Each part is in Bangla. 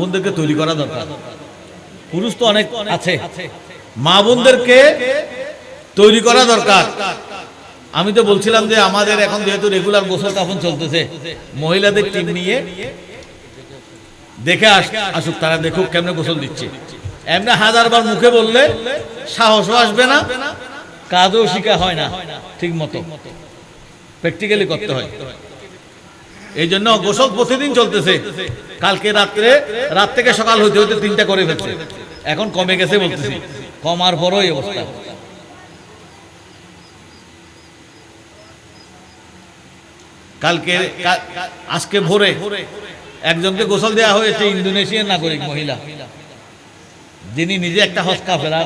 বোনদেরকে তৈরি করা দরকার। পুরুষ তো অনেক আছে। মা বোনদেরকে তৈরি করা দরকার। আমি তো বলছিলাম যে আমাদের এখন যেহেতু রেগুলার গোসল কাফন চলতেছে, মহিলাদের টিম নিয়ে দেখে আস আসুক তারা দেখুক কেমনে গোসল দিচ্ছে। এমনি হাজারবার মুখে বললে সাহসও আসবে না, কাজও শিখা হয় না, ঠিক মতো। প্র্যাকটিক্যালি করতে হয়। এই জন্য গোসল প্রতিদিন চলতেছে। কালকে রাত্রে, রাত থেকে সকাল হইতে হইতে তিনটা করে ফেলছে। এখন কমে গেছে বলতেছি। কমার পরও অবস্থা। কালকে আজকে ভোরে একজনকে গোসল দেওয়া হয়েছে ইন্দোনেশিয়ার নাগরিক, মহিলা। যিনি নিজে একটা হজ কাফেরা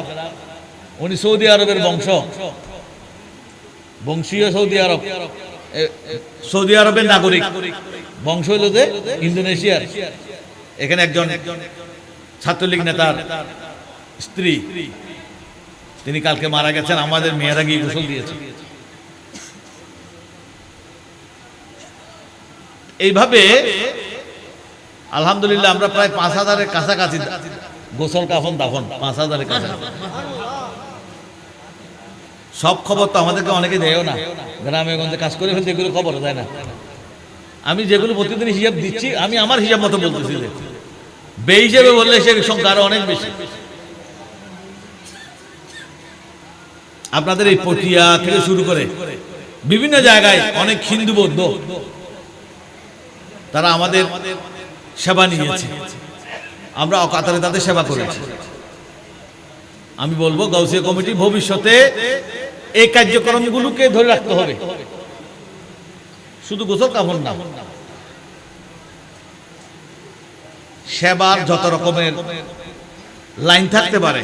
উনি সৌদি আরবের বংশ। বংশীয় সৌদি আরব। সৌদি আরবের নাগরিক। বংশ হইল যে ইন্দোনেশিয়ার। এখানে একজন ছাত্রলীগ নেতার স্ত্রী। তিনি কালকে মারা গেছেন, আমাদের মেয়েরা গিয়ে গোসল দিয়েছে। এইভাবে আলহামদুলিল্লাহ আমরা প্রায় পাঁচ হাজারের কাছাকাছি গোসল কাফন দাফন, পাঁচ হাজারের কাছাকাছি। সব খবর তো আমাদেরকে অনেকে দেয়ও না। গ্রামে গঞ্জে কাজ করে ফেলতে এগুলো খবর দেয় না? আমি যেগুলো প্রতিদিন হিসাব দিচ্ছি, আমি আমার হিসাব মতো বলতেছি যে বে হিসেবে বললে সে সংখ্যা আরও অনেক বেশি। আপনাদের এই পটিয়া থেকে শুরু করে বিভিন্ন জায়গায় অনেক হিন্দু বৌদ্ধ, তারা আমাদের সেবা নিয়েছে। আমরা অকাতরে তাদের সেবা করেছি। আমি বলব গাউসিয়া কমিটি ভবিষ্যতে এই কার্যক্রমগুলোকে ধরে রাখতে হবে। শুধু গোসল কাপড় না, সেবার যত রকমের লাইন থাকতে পারে,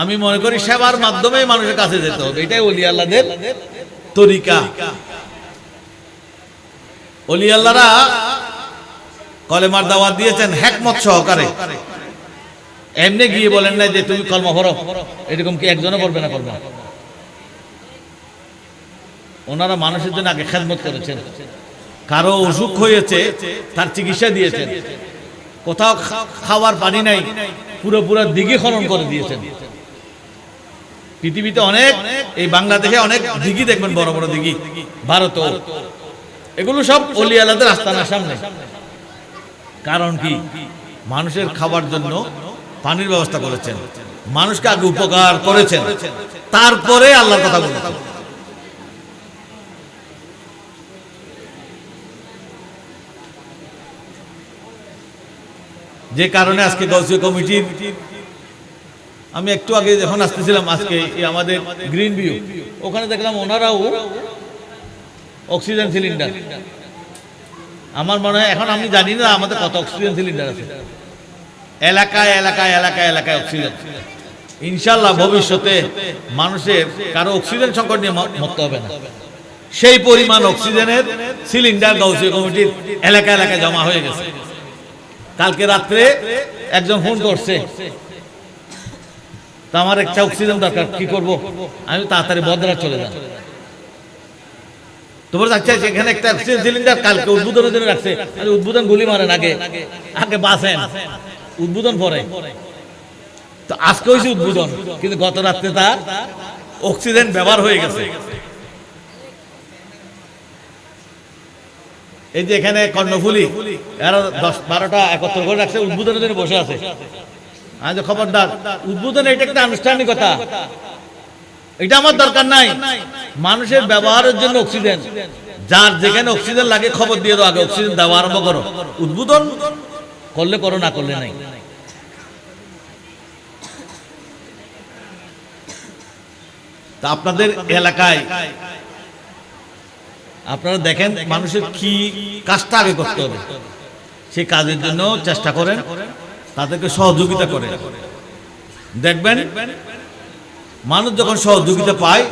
আমি মনে করি সেবার মাধ্যমে মানুষের কাছে যেতে হবে। এটাই অলি আল্লাহদের তরিকা। অলি আল্লাহরা কলেমার দাওয়াত দিয়েছেন হ্যাকমত সহকারে। এমনি গিয়ে বলেন না যে তুমি কলমা ভরো এরকম কি একজনও করবে না করবে ওনারা মানুষের জন্য আগে খেদমত করেছেন। কারও অসুখ হয়েছে, তার চিকিৎসা দিয়েছেন। কোথাও খাওয়ার পানি নাই, পুরো পুরো দিঘি খনন করে দিয়েছেন। পৃথিবীতে অনেক, এই বাংলাদেশে অনেক দিঘি দেখবেন, বড় বড় দিঘি ভারত এগুলো সব অলি আলাদের আস্তানার সামনে। কারণ কি? মানুষের খাবার জন্য পানির ব্যবস্থা করেছেন। মানুষকে আগে উপকার করেছেন। তারপরে আল্লাহর কথা বলেছেন। যে কারণে আজকে গৌসীয় কমিটির আমি একটু আগে যখন আসতেছিলাম, আজকে আমাদের গ্রিন ভিউ, ওখানে দেখলাম ওনারাও অক্সিজেন সিলিন্ডার। আমার মনে হয়, এখন আমি জানি না আমাদের কত অক্সিজেন সিলিন্ডার আছে। এলাকায় এলাকায় এলাকায় এলাকায় অক্সিজেন ইনশাল্লাহ ভবিষ্যতে মানুষের কারও অক্সিজেন সংকট নিয়ে ম- মরতে হবে না। সেই পরিমাণ অক্সিজেনের সিলিন্ডার গৌসী কমিটির এলাকা এলাকায় জমা হয়ে গেছে। কালকে রাত্রে একজন ফোন করছে। তা আমার একটা অক্সিজেন দরকার, কি করব? আমি তাড়াতাড়ি বদরা চলে যাব তোমার আচ্ছা এখানে একটা অক্সিজেন সিলিন্ডার কালকে উদ্বোধনের জন্য রাখছে। উদ্বোধন গুলি মারেন আগে। আগে বাসেন উদ্বোধন পরে। তো আজকে হয়েছে উদ্বোধন, কিন্তু গত রাত্রে তার অক্সিজেন ব্যবহার হয়ে গেছে। এই যে এখানে কর্ণফুলি, এরা দশ বারোটা একত্র করে রাখছে, উদ্বোধনের জন্য বসে আছে। আজ খবরদার, উদ্বোধন এটা একটা আনুষ্ঠানিকতা। এটা আমার দরকার নাই। মানুষের ব্যবহারের জন্য অক্সিজেন। যার যেখানে অক্সিজেন লাগে খবর দিয়ে দাও, আগে অক্সিজেন দেওয়া আরম্ভ করো। উদ্বোধন করলে করো না করলে নাই। তা আপনাদের এলাকায় আপনারা দেখেন মানুষের কি কাজটা আগে করতে হবে। সেই কাজের জন্য চেষ্টা করেন তাদেরকে সহযোগিতা করেন। দেখবেন মানুষ যখন সহযোগিতা পায়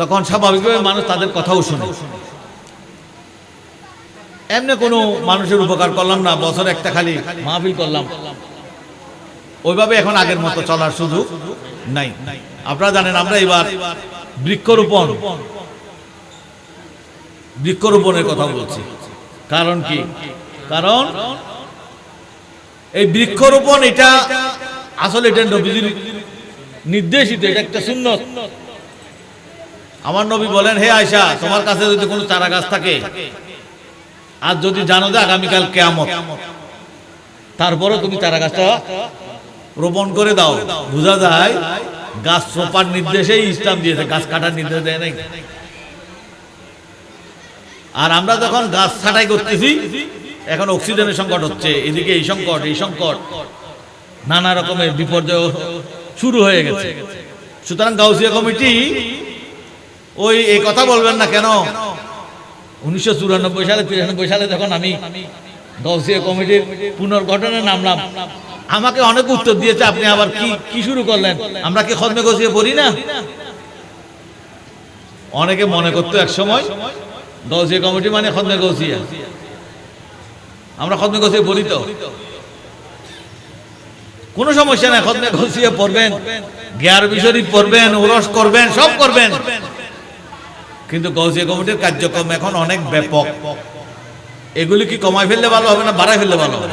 তখন স্বাভাবিকভাবে মানুষ তাদের কথাও শুনে। এমনি কোনো মানুষের উপকার করলাম না, বছর একটা খালি মাহফিল করলাম। ওইভাবে এখন আগের মতো চলার সুযোগ নাই। আপনারা জানেন, আমরা এবার বৃক্ষরোপণ, বৃক্ষরোপণের কথা বলছি। কারণ কি? কারণ এই বৃক্ষরোপণ এটা আসলে এটা নবীজির নির্দেশিত, এটা একটা সুন্নত। আমার নবী বলেন, হে আয়সা তোমার কাছে যদি কোনো চারা গাছ থাকে আর যদি জানো যে আগামীকাল কেয়ামত তারপরে তুমি চারা গাছটা রোপণ করে দাও। বোঝা যায়, গাছ রোপার নির্দেশেই ইসলাম দিয়েছে, গাছ কাটার নির্দেশ দেয় নাই। আর আমরা যখন গাছ ছাটাই করতেছি, এখন অক্সিজেনের সংকট হচ্ছে, এদিকে এই সংকট এই সংকট। নানা রকমের বিপর্যয় শুরু হয়ে গেছে। সুতরাং গাউসিয়া কমিটি, ওই এই কথা বলবেন না কেন? উনিশশো চুরানব্বই সালে, তিরানব্বই সালে যখন আমি গাউসিয়া কমিটির পুনর্গঠনে নামলাম, আমাকে অনেক উত্তর দিয়েছে, আপনি আবার কি কি শুরু করলেন? আমরা কি খদমে গছিয়ে পড়ি না? অনেকে মনে করতো এক সময় গৌসিয়া কমিটি মানে খদমে গৌসিয়া আমরা খদমে গছিয়ে পড়ি তো। কোনো সমস্যা নাই, খদমে গছিয়ে পড়বেন জ্ঞার বিষয় পড়বেন, ওরস করবেন, সব করবেন। কিন্তু গৌসিয়া কমিটির কার্যক্রম এখন অনেক ব্যাপক। এগুলি কি কমাই ফেললে ভালো হবে না বাড়াই ফেললে ভালো হবে?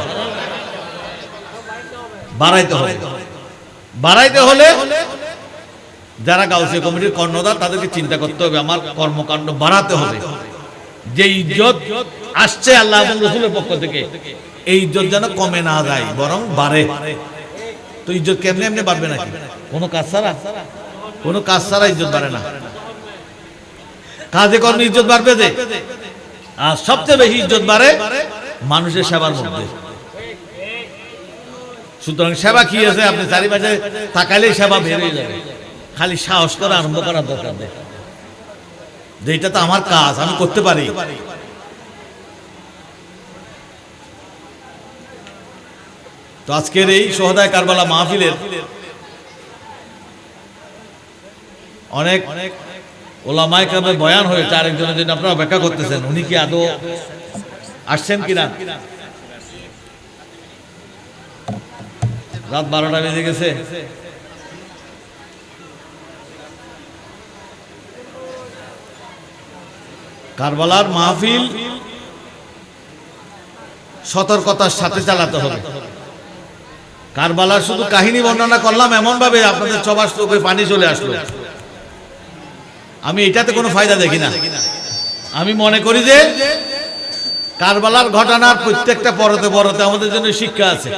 বাড়াইতে হবে। বাড়াইতে হলে যারা গাউসিয়া কমিটির কর্ণদার তাদেরকে চিন্তা করতে হবে, আমার কর্মকাণ্ড বাড়াতে হবে। যে ইজ্জত আসছে আল্লাহ এবং রসুলের পক্ষ থেকে, এই ইজ্জত যেন কমে না যায়, বরং বাড়ে। তো ইজ্জত কেমনে এমনি বাড়বে নাকি? কোনো কাজ ছাড়া? কোনো কাজ ছাড়া ইজ্জত বাড়ে না। কাজে কর্মে ইজ্জত বাড়বে যে? আর সবচেয়ে বেশি ইজ্জত বাড়ে মানুষের সেবার মধ্যে। সুতরাং সেবা কি আছে? আপনি চারিপাশে তাকালেই সেবা বেরিয়ে যাবে। খালি সাহস করে আরম্ভ করার দরকার যে এটা তো আমার কাজ, আমি করতে পারি। তো আজকের এই সোহদায় কারবালা মাহফিলের অনেক অনেক ওলামায় কামে বয়ান হয়েছে, আরেকজনের জন্য আপনারা অপেক্ষা করতেছেন, উনি কি আদৌ আসছেন কিনা? রাত বারোটা বেজে গেছে। কারবালার মাহফিল সতর্কতার সাথে চালাতে হবে। কারবালার শুধু কাহিনী বর্ণনা করলাম এমন ভাবে আপনাদের সবার চোখে পানি চলে আসলো। আমি এটাতে কোনো ফায়দা দেখি না। আমি মনে করি যে কারবালার ঘটনার প্রত্যেকটা পরতে পরতে আমাদের জন্য শিক্ষা আছে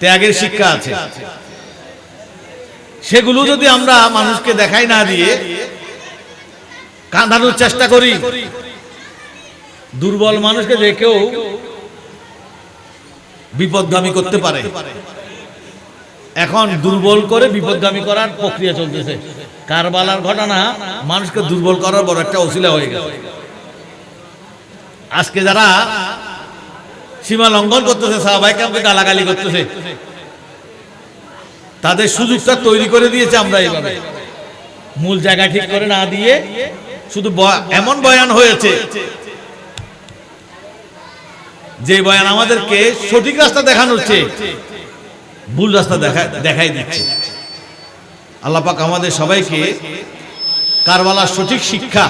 ত্যাগের শিক্ষা আছে। সেগুলো যদি আমরা মানুষকে দেখাই না দিয়ে কাঁদানোর চেষ্টা করি দুর্বল মানুষকে দেখেও বিপদগামী করতে পারে। এখন দুর্বল করে বিপদগামী করার প্রক্রিয়া চলতেছে। কারবালার ঘটনা মানুষকে দুর্বল করার বড় একটা অসিলা হয়ে গেছে। আজকে যারা সীমা লঙ্ঘন করতেছে সাহাবাইকে আমাকে গালাগালি করতেছে, তাদের সুযোগটা তৈরি করে দিয়েছে আমরা এইভাবে। মূল জায়গা ঠিক করে না দিয়ে শুধু এমন বয়ান হয়েছে যে বয়ান আমাদেরকে সঠিক রাস্তা দেখানোর চেয়ে ভুল রাস্তা দেখা দেখাই দিচ্ছে। আল্লাহ পাক আমাদের সবাইকে কারবালার সঠিক শিক্ষা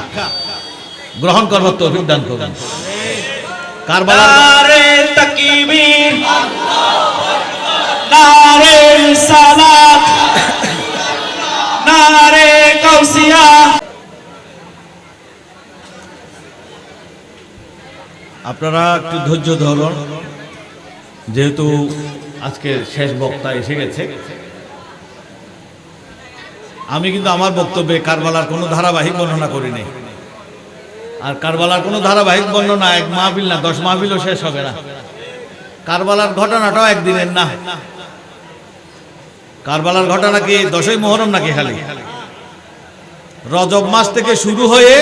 গ্রহণ করবার তৌফিক দান করুন। কারবালার নারে তকবীর নারে সালাত নারে কৌসিয়া আপনারা একটু ধৈর্য ধরুন। যেহেতু আজকে শেষ বক্তা এসে গেছে। আমি কিন্তু আমার বক্তব্যে কারবালার কোনো ধারাবাহিক বর্ণনা করিনি। আর কারবালার কোনো ধারাবাহিক বর্ণনা এক মাহফিল না, দশ মাহফিলও শেষ হবে না। কারবালার ঘটনাটাও একদিনের না। কারবালার ঘটনা কি দশই মোহরম নাকি খালি? রজব মাস থেকে শুরু হয়ে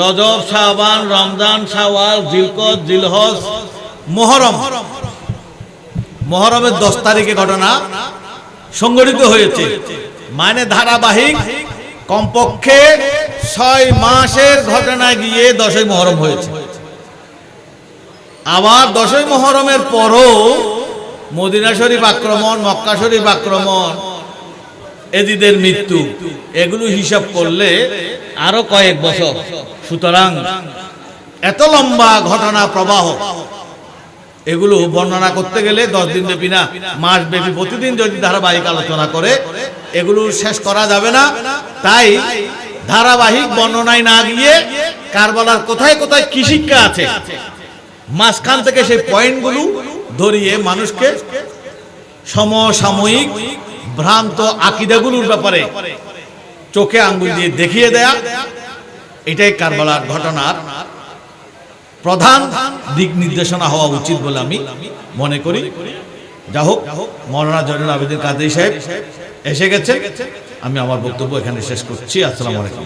রজব, শাবান, রমজান, শাওয়াল, জিলকত, জিলহজ, মোহরম মোহরমের দশ তারিখে ঘটনা সংগঠিত হয়েছে। মানে ধারাবাহিক কমপক্ষে ছয় মাসের ঘটনা গিয়ে দশই মহরম হয়েছে। আবার দশই মহরমের পরও মদিনা শরীফ আক্রমণ, মক্কা শরীফ আক্রমণ, এদিদের মৃত্যু, এগুলো হিসাব করলে আরও কয়েক বছর। সুতরাং এত লম্বা ঘটনা প্রবাহ এগুলো বর্ণনা করতে গেলে দশ দিন ব্যাপী না, মাস ব্যাপী প্রতিদিন যদি ধারাবাহিক আলোচনা করে, এগুলো শেষ করা যাবে না। তাই ধারাবাহিক বর্ণনায় না গিয়ে কারবালার কোথায় কোথায় কি শিক্ষা আছে, মাঝখান থেকে সেই পয়েন্টগুলো ধরিয়ে মানুষকে সমসাময়িক ভ্রান্ত আকিদাগুলোর ব্যাপারে চোখে আঙ্গুল দিয়ে দেখিয়ে দেয়া, এটাই কারবালার ঘটনার প্রধান দিক নির্দেশনা হওয়া উচিত বলে আমি মনে করি। যা হোক, মৌলানা জয়নুল আবেদিন কাদের সাহেব এসে গেছে। আমি আমার বক্তব্য এখানে শেষ করছি। আসসালামু আলাইকুম।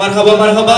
মারহাবা মারহাবা।